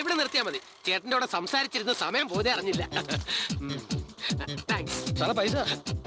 ഇവിടെ നിർത്തിയാ മതി. ചേട്ടന്റെ കൂടെ സംസാരിച്ചിരുന്ന സമയം പോലും അറിഞ്ഞില്ല. താങ്ക്സ് സാറേ പൈസ?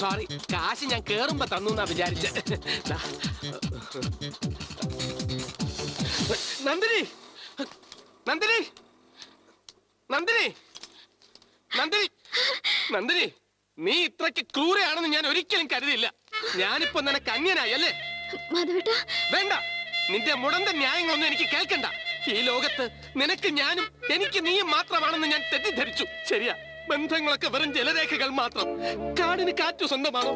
സോറി കാശ് ഞാൻ കേറുമ്പോ തന്നു എന്നാ വിചാരിച്ച. നന്ദിനി! നന്ദിനി! നന്ദിനി! നന്ദിനി! നന്ദിനി നീ ഇത്രയ്ക്ക് ക്രൂരയാണെന്ന് ഞാൻ ഒരിക്കലും കരുതിയില്ല. ഞാനിപ്പോ നിനക്ക് അന്യനായി അല്ലേ? വേണ്ട. നിന്റെ മുടന്ത ന്യായങ്ങളൊന്നും എനിക്ക് കേൾക്കണ്ട. ഈ ലോകത്ത് നിനക്ക് ഞാനും എനിക്ക് നീയും മാത്രമാണെന്ന് ഞാൻ തെറ്റിദ്ധരിച്ചു. ശരിയാ. ബന്ധങ്ങളൊക്കെ വെറും ജലരേഖകൾ മാത്രം. കാടിന് കാറ്റു സ്വന്തമാണോ?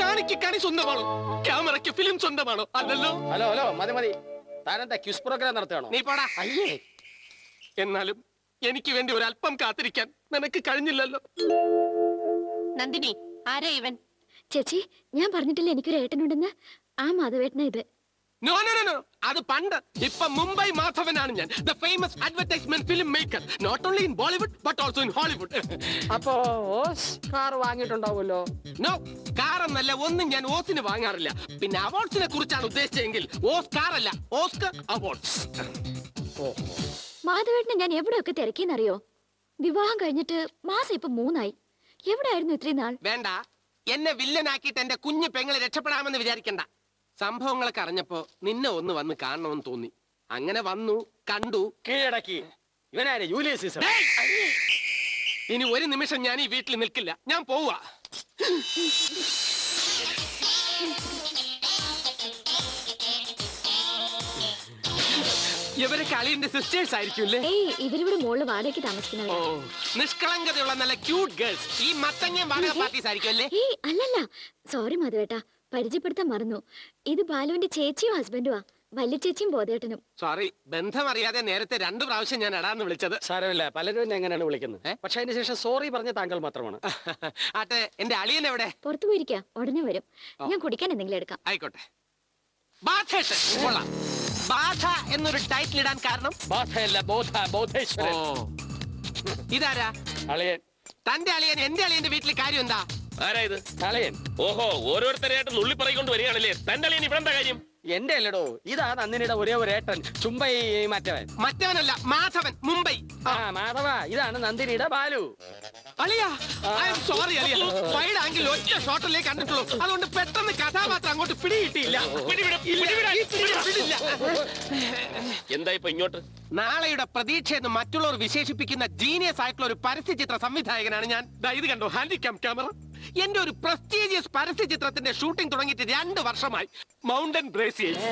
കാണിക്ക് കണി സ്വന്തമാണോ? ക്യാമറയ്ക്ക് ഫിലിം സ്വന്തമാണോ? അല്ലല്ലോ. ഹലോ ഹലോ മതി മതി. താനെന്താ ക്യൂസ് പ്രോഗ്രാം നടത്തുകയാണോ? നീ പോടാ. അയ്യേ. എന്നാലും എനിക്ക് വേണ്ടി ഒരല്പം അല്പം കാത്തിരിക്കാൻ നിനക്ക് കഴിഞ്ഞില്ലല്ലോ. നന്ദിനി ആരാ ഇവൻ? ചേച്ചി ഞാൻ പറഞ്ഞിട്ടില്ല എനിക്കൊരു ഏട്ടനുണ്ടെന്ന്? ആ മാധവേട്ടനാ ഇത്. നോ നോ നോ അത് പണ്ട്. ഇപ്പൊ മുംബൈ മാധവനാണ് ഞാൻ. The famous advertisement film maker not only in Bollywood but also in Hollywood അപ്പോ കാർ വാങ്ങിയിട്ടുണ്ടാവുമല്ലോ? നോ കാർ എന്നല്ല ഒന്നും ഞാൻ ഓസിന് വാങ്ങാറില്ല. പിന്നെ അവാർഡ്സിനെ കുറിച്ചാണ് ഉദ്ദേശിച്ചെങ്കിൽ ഓസ്കാർ അല്ല ഓസ്കർ അവാർഡ്സ്. മാധവേട്ടനെ ഞാൻ എവിടെയൊക്കെ തിരക്കിയെന്നറിയോ? വിവാഹം കഴിഞ്ഞിട്ട് മാസം ഇപ്പൊ മൂന്നായി. എവിടെയായിരുന്നു ഇത്രയും നാൾ? വേണ്ട. എന്നെ വില്ലനാക്കിയിട്ട് എന്റെ കുഞ്ഞു പെങ്ങളെ രക്ഷപ്പെടാമെന്ന് വിചാരിക്കണ്ട. സംഭവങ്ങളൊക്കെ അറിഞ്ഞപ്പോ നിന്നെ ഒന്ന് വന്ന് കാണണമെന്ന് തോന്നി. അങ്ങനെ വന്നു കണ്ടു. കീഴടക്കി. ഇവനാരെ? Julius Caesar! ഇനി ഒരു നിമിഷം ഞാൻ ഈ വീട്ടിൽ നിൽക്കില്ല. ഞാൻ പോവാ ഇവരെ കളിന്റെ സിസ്റ്റേഴ്സ് ആയിരിക്കുമല്ലേ ഏയ് ഇവരിവിടെ മോൾ വാടകയ്ക്ക് ഓ നിഷ്കളങ്കതയുള്ള നല്ല ക്യൂട്ട് ഗേൾസ് ഈ മത്തങ്ങ വാടക പാർട്ടീസ് ആയിരിക്കും അല്ലേ? അല്ലല്ല. സോറി മാധവേട്ട. പരിചയപ്പെടുത്താൻ മറന്നു. ഇത് ബാലുവിന്റെ ചേച്ചിയും ഹസ്ബൻഡുമാ വല്യ ചേച്ചിയും ബോധേട്ടനും. സോറി ബന്ധം അറിയാതെ നേരത്തെ രണ്ടു പ്രാവശ്യം ഞാൻ എടാന്ന് വിളിച്ചത്. സാരമില്ല പലരും എന്നെ എങ്ങനെയാണ് വിളിക്കുന്നത്? പക്ഷേ അതിന് ശേഷം സോറി പറഞ്ഞ താങ്കൾ മാത്രമാണ്. ആട്ടെ എന്റെ അളിയൻ എവിടെ? പുറത്തു പോയിരിക്കാ ഉടനെ വരും. ഞാൻ കുടിക്കാൻ എന്തെങ്കിലും എടുക്കാം. ആയിക്കോട്ടെ. ബാധ എന്നൊരു ടൈറ്റിൽ ഇടാൻ കാരണം? ബാധയല്ല ബോധ ബോധേശ്വരൻ. ഇതാരാ? അളിയൻ. തന്റെ അളിയൻ എന്റെ അളിയന്റെ വീട്ടിലെ കാര്യം എന്താ? ആരാ ഇത്? അളിയൻ ഓഹോ ഓരോരുത്തരെയായിട്ട് നുള്ളി പറയിക്കൊണ്ട് വരികയാണല്ലേ? തന്റെ അളിയൻ ഇവിടെ എന്താ കാര്യം? എന്റെ അല്ലടോ ഇതാ നന്ദിനിയുടെ ഒരേ ഒരു ഏട്ടൻ ചുംബൈ മറ്റവൻ. മറ്റവനല്ല മാധവൻ മുംബൈ. ആ മാധവ ഇതാണ് നന്ദിനിയുടെ ബാലു. അളിയാ ഐ എം സോറി അളിയ. വൈഡ് ആംഗിൾ ഒറ്റ കണ്ടിട്ടുള്ളൂ. അതുകൊണ്ട് പെട്ടെന്ന് കഥാപാത്രം അങ്ങോട്ട് പിടികിട്ടിയില്ല. എന്താ ഇപ്പൊ ഇങ്ങോട്ട്? നാളെയുടെ പ്രതീക്ഷയെന്ന് മറ്റുള്ളവർ വിശേഷിപ്പിക്കുന്ന ജീനിയസ് ആയിട്ടുള്ള ഒരു പരസ്യ ചിത്ര സംവിധായകനാണ് ഞാൻ. ദാ ഇത് കണ്ടോ? ഹാൻഡിക്യാം ക്യാമറ എന്റെ ഒരു പ്രസ്റ്റീജിയസ് പരസ്യ ചിത്രത്തിന്റെ ഷൂട്ടിംഗ് തുടങ്ങിയിട്ട് രണ്ട് വർഷമായി മൗണ്ടൻ ബ്രേസിയേഴ്സ്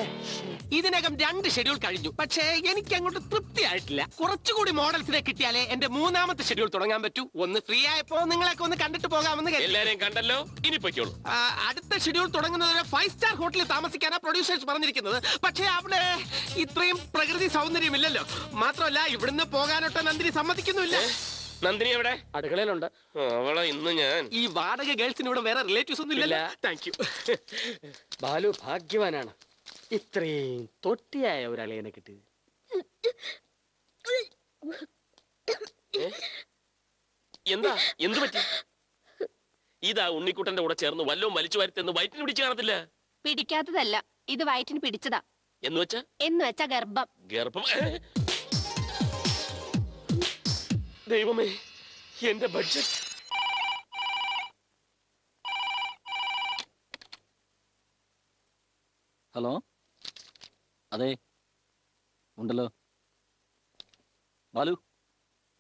ഇതിനകം രണ്ട് ഷെഡ്യൂൾ കഴിഞ്ഞു. പക്ഷേ എനിക്ക് അങ്ങോട്ട് തൃപ്തിയായിട്ടില്ല. കുറച്ചുകൂടി മോഡൽസിനെ കിട്ടിയാലേ എന്റെ മൂന്നാമത്തെ ഷെഡ്യൂൾ തുടങ്ങാൻ പറ്റൂ. ഒന്ന് ഫ്രീ ആയപ്പോ നിങ്ങളൊക്കെ ഒന്ന് കണ്ടിട്ട് പോകാമെന്ന്. എല്ലാരെയും കണ്ടല്ലോ? ഇനി പൊയ്ക്കോളൂ. അടുത്ത ഷെഡ്യൂൾ തുടങ്ങുന്നത് ഫൈവ് സ്റ്റാർ ഹോട്ടലിൽ താമസിക്കാനാ പ്രൊഡ്യൂസേഴ്സ് പറഞ്ഞിരിക്കുന്നത്. പക്ഷേ അവിടെ ഇത്രയും പ്രകൃതി സൗന്ദര്യമില്ലല്ലോ. മാത്രമല്ല ഇവിടുന്ന് പോകാനൊട്ട് നന്ദിനി സമ്മതിക്കുന്നുമില്ല. നന്ദിനി എവിടെ? അടുക്കളയിലുണ്ട്. അവളെ ഇന്ന് ഞാൻ. ഈ വാടക ഗേൾസിന് ഇവിടെ വേറെ റിലേറ്റീവ്സ് ഒന്നും ഇല്ലല്ലോ. ഇല്ല. താങ്ക് യു ബാലു ഭാഗ്യവാനാണ്. ഇത്രയും തൊട്ടിയായ ഒരു അളിയനെ കിട്ടി എന്താ? എന്ത് പറ്റി? ഇതാ ഉണ്ണിക്കുട്ടന്റെ കൂടെ ചേർന്ന് വല്ലതും വലിച്ചു വരുത്തെന്ന് വയറ്റിന് പിടിച്ചു കാണത്തില്ല? പിടിക്കാത്തതല്ല. ഇത് വയറ്റിന് പിടിച്ചതാ. എന്ന് വെച്ചാ? എന്ന് വെച്ചാ ഗർഭം. ഗർഭം? ദൈവമേ എന്റെ ബഡ്ജറ്റ് ഹലോ? അതെ. ഉണ്ടല്ലോ. ബാലു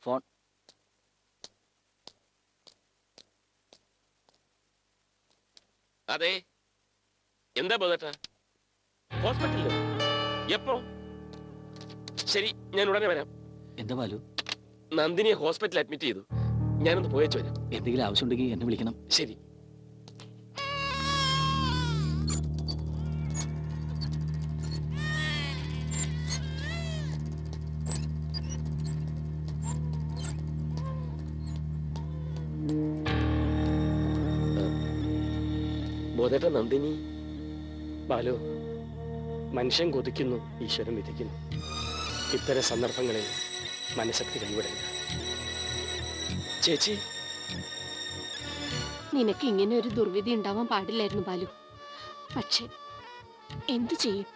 ഫോൺ. അതെ. എന്താ ബോധട്ടാ? ഹോസ്പിറ്റലിലോ? എപ്പോ? ശരി ഞാൻ ഉടനെ വരാം. എന്താ ബാലു? നന്ദിനിയെ ഹോസ്പിറ്റലിൽ അഡ്മിറ്റ് ചെയ്തു. ഞാനൊന്ന് പോയച്ചു വരാം. എന്തെങ്കിലും ആവശ്യമുണ്ടെങ്കിൽ എന്നെ വിളിക്കണം. ശരി. ബോധേട്ട നന്ദിനി. ബാലു മനുഷ്യൻ കൊതിക്കുന്നു ഈശ്വരൻ വിധിക്കുന്നു. ഇത്തരം സന്ദർഭങ്ങളിൽ മനഃശക്തി കൈവിടരുത്. ചേച്ചി. നിനക്ക് ഇങ്ങനെ ഒരു ദുർവിധി ഉണ്ടാവാൻ പാടില്ലായിരുന്നു ബാലു. പക്ഷെ എന്തു ചെയ്യും?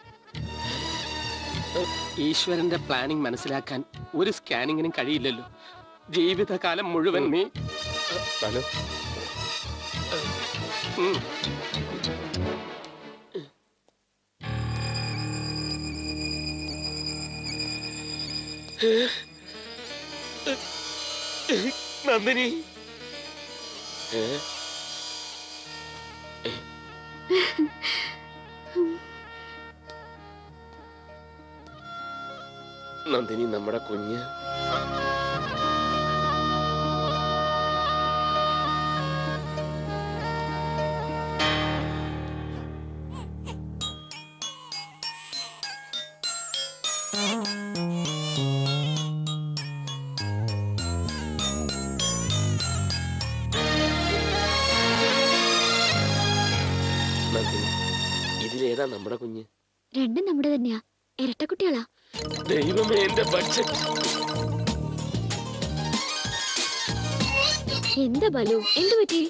ഈശ്വരന്റെ പ്ലാനിംഗ് മനസ്സിലാക്കാൻ ഒരു സ്കാനിങ്ങിനും കഴിയില്ലല്ലോ. ജീവിതകാലം മുഴുവൻ നീ ഹലോ. നന്ദിനി? നന്ദിനി നമ്മുടെ കുഞ്ഞ്. ഇതിലേതാ നമ്മുടെ കുഞ്ഞ്? രണ്ടും നമ്മുടെ തന്നെയാ. ഇരട്ടക്കുട്ടികളാ ദൈവമേ എന്റെ ബഡ്ജറ്റ്. എന്താ ബലു? എന്ത് പറ്റി?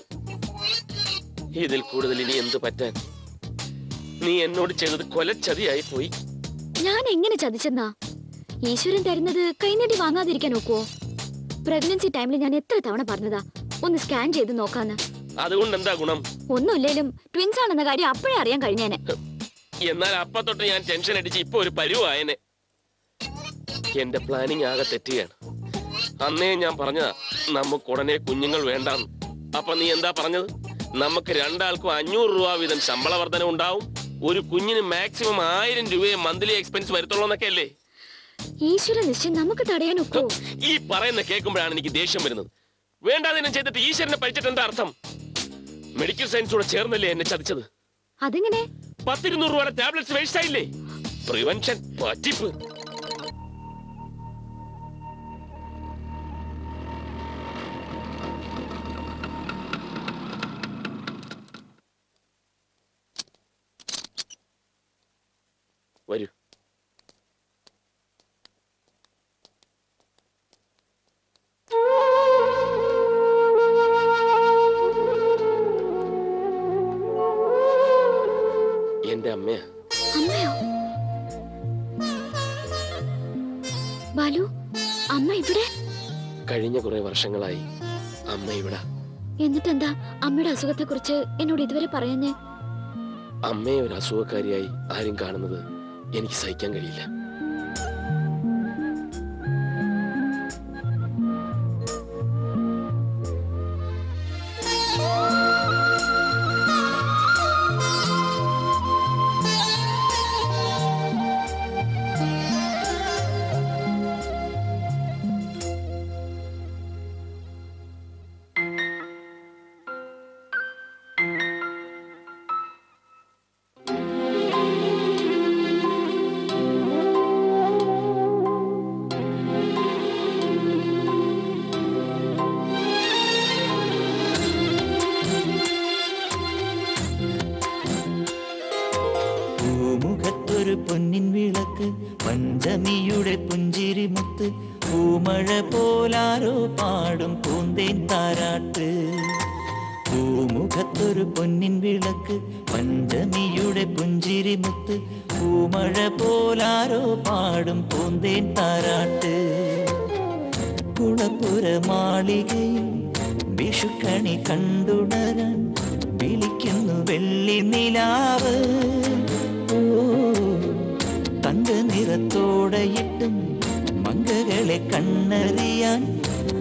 ഇതിൽ കൂടുതൽ ഇനി എന്ത് പറ്റാൻ? നീ എന്നോട് ചെയ്തത് കൊലച്ചതിയായി പോയി. ഞാൻ എങ്ങനെ ചതിച്ചെന്നാ? ഈശ്വരൻ തരുന്നത് കൈനടി വാങ്ങാതിരിക്കാൻ നോക്കുവോ? പ്രഗ്നൻസി ടൈമിൽ ഞാൻ എത്ര തവണ പറഞ്ഞതാ? ഒന്ന് സ്കാൻ ചെയ്ത് നോക്കാന്ന്. അതുകൊണ്ട് എന്താ ഗുണം? ഒന്നുമില്ലേലും ട്വിൻസ് ആണെന്ന കാര്യം അപ്പോഴേ അറിയാൻ കഴിഞ്ഞേനെ. എന്നാൽ അപ്പ തൊട്ട് ഞാൻ ടെൻഷൻ അടിച്ച് ഇപ്പൊ ഒരു പരിവായനെ എന്റെ പ്ലാനിങ് ആകെ തെറ്റുകയാണ് അന്നേ ഞാൻ പറഞ്ഞതാ നമുക്ക് ഉടനെ കുഞ്ഞുങ്ങൾ വേണ്ടാന്ന്. അപ്പൊ നീ എന്താ പറഞ്ഞത്? നമുക്ക് രണ്ടാൾക്കും അഞ്ഞൂറ് രൂപ വീതം ശമ്പള വർധന ഉണ്ടാവും. ഒരു കുഞ്ഞിന് മാക്സിമം ആയിരം രൂപയെ മന്ത്ലി എക്സ്പെൻസ് വരുത്തുള്ളൂ എന്നൊക്കെ അല്ലേ? ഈശ്വര നിശ്ചയം നമുക്ക് തടയാൻ ഒക്കോ? ഈ പറയുന്ന കേൾക്കുമ്പോഴാണ് എനിക്ക് ദേഷ്യം വരുന്നത്. വേണ്ടാതിനം ചെയ്തിട്ട് ഈശ്വരനെ പഠിച്ചിട്ട് എന്താ അർത്ഥം മെഡിക്കൽ സയൻസോടെ ചേർന്നല്ലേ എന്നെ ചതിച്ചത്? അതെങ്ങനെ? പത്തിരുന്നൂറ് രൂപയുടെ ടാബ്ലറ്റ്സ് വേസ്റ്റ് ആയില്ലേ? പ്രിവെൻഷൻ പറ്റിപ്പ് കഴിഞ്ഞ കുറെ വർഷങ്ങളായി. അമ്മ ഇവിടെ. എന്നിട്ടെന്താ അമ്മയുടെ അസുഖത്തെ കുറിച്ച് എന്നോട് ഇതുവരെ പറയുന്നേ അമ്മയെ ഒരു അസുഖക്കാരിയായി ആരും കാണുന്നത് എനിക്ക് സഹിക്കാൻ കഴിയില്ല. പൂമുഖത്തൊരു പൊന്നിൻ വിളക്ക് പഞ്ചമിയുടെ പുഞ്ചിരി മുത്ത് പൂമഴ പോലാരോ പാടും പൂന്തേൻ താരാട്ട്. പൂമുഖത്തൊരു പൊന്നിൻ വിളക്ക് പഞ്ചമിയുടെ പുഞ്ചിരി മുത്ത് പൂമഴ പോലാരോ പാടും പൂന്തേൻ താരാട്ട്. കുളപ്പുര മാളികയിൽ വിഷുക്കണി കണ്ടുണരാൻ വിളിക്കുന്നു വെള്ളി നിലാവ്. തങ്ക നിറത്തോടെയിട്ടും മങ്കകളെ കണ്ണറിയാൻ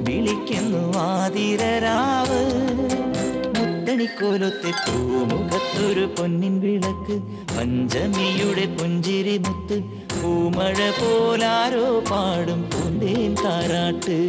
വിളിക്കുന്നു ആതിരരാവ്. മുത്തണിക്കോലത്തെ പൂമുഖത്തൊരു പൊന്നിൻ വിളക്ക് പഞ്ചമിയുടെ പുഞ്ചിരി മുത്ത് പൂമഴ പോലാരോ പാടും പൂന്തേൻ താരാട്ട്.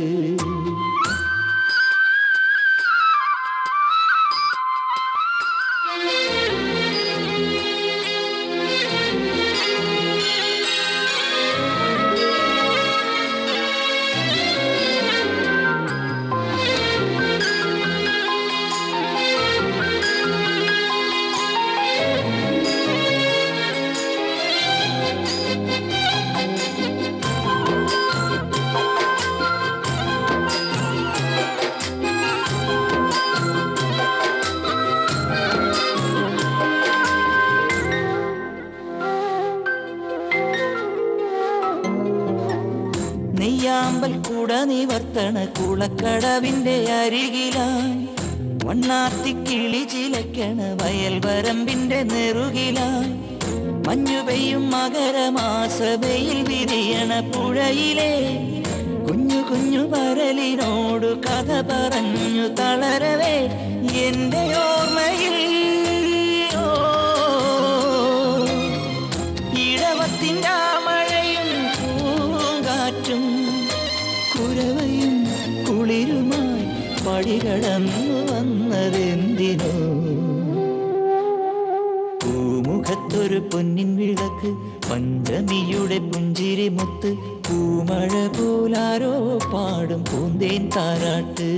കുളക്കടവിന്റെ അരികിലായി. മണ്ണാത്തി കിളി ചിലക്കണ വയൽ വരമ്പിന്റെ നെറുകിലായി. മഞ്ഞു പെയ്യും മകരമാസഭയിൽ വിരിയണ പുഴയിലെ. കുഞ്ഞു കുഞ്ഞു വരലിനോട് കഥ പറഞ്ഞു തളരവേ. എന്റെ ഓർമ്മയിൽ ഇടവത്തിന്റെ മഴയും പൂങ്കാറ്റും കുരവയും പടികടന്നു വന്നതെന്തിനോ? പൂമുഖത്തൊരു പൊന്നിൻ വിളക്ക് പഞ്ചമിയുടെ പുഞ്ചിരി മുത്ത് പൂമഴ പോലാരോ പാടും പൂന്തേൻ താരാട്ട്.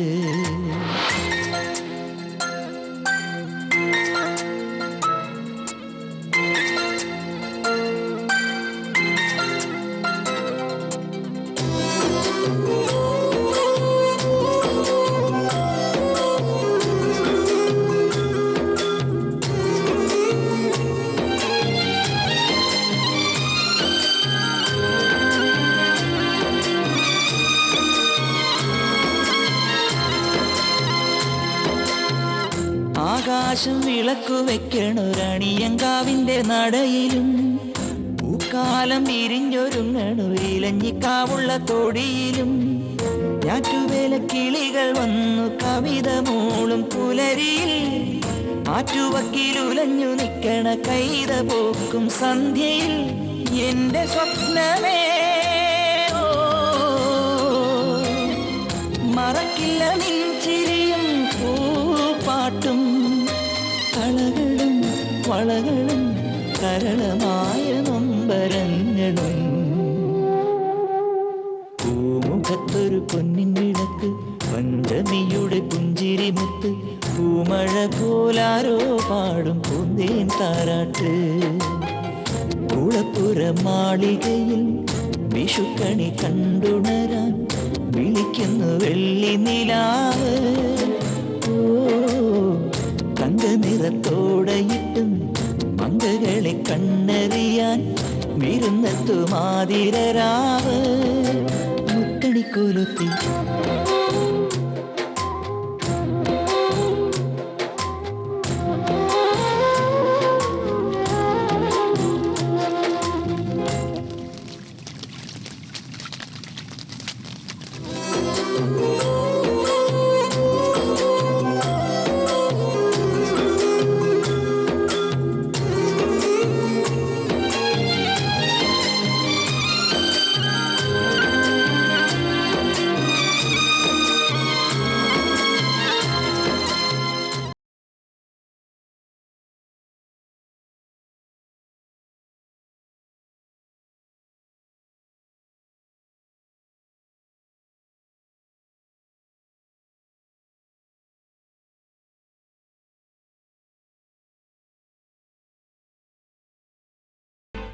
ആകാശം വിളക്കു വെക്കണൊരണിയങ്കാവിന്റെ നടയിലും. പൂക്കാലം വിരിഞ്ഞൊരുങ്ങണു ഇലഞ്ഞിക്കാവുള്ള തൊടിയിലും. ഞാറ്റുവേല കിളികൾ വന്നു കവിത മൂളും പുലരിയിൽ. ആറ്റുവക്കിലുലഞ്ഞു നിൽക്കണ കൈത പോക്കും സന്ധ്യയിൽ. എന്റെ സ്വപ്നമേ വളകളും കരളമായ നൊമ്പരങ്ങളും. പൂമുഖത്തൊരു പൊന്നിൻ വിളക്ക് പഞ്ചമിയുടെ പുഞ്ചിരി മുത്ത് പൂമഴ പോലാരോ പാടും പൂന്തേൻ താരാട്ട്. കുളപ്പുര മാളികയിൽ വിഷുക്കണി കണ്ടുണരാൻ വിളിക്കുന്നു വെള്ളി നിലാവ്. ഓ തങ്ക നിറത്തോടയിട്ടും കണ്ണറിയാൻ വിരുന്നെത്തുമാതിരരാവ് മുത്തണിക്കൊലുത്തി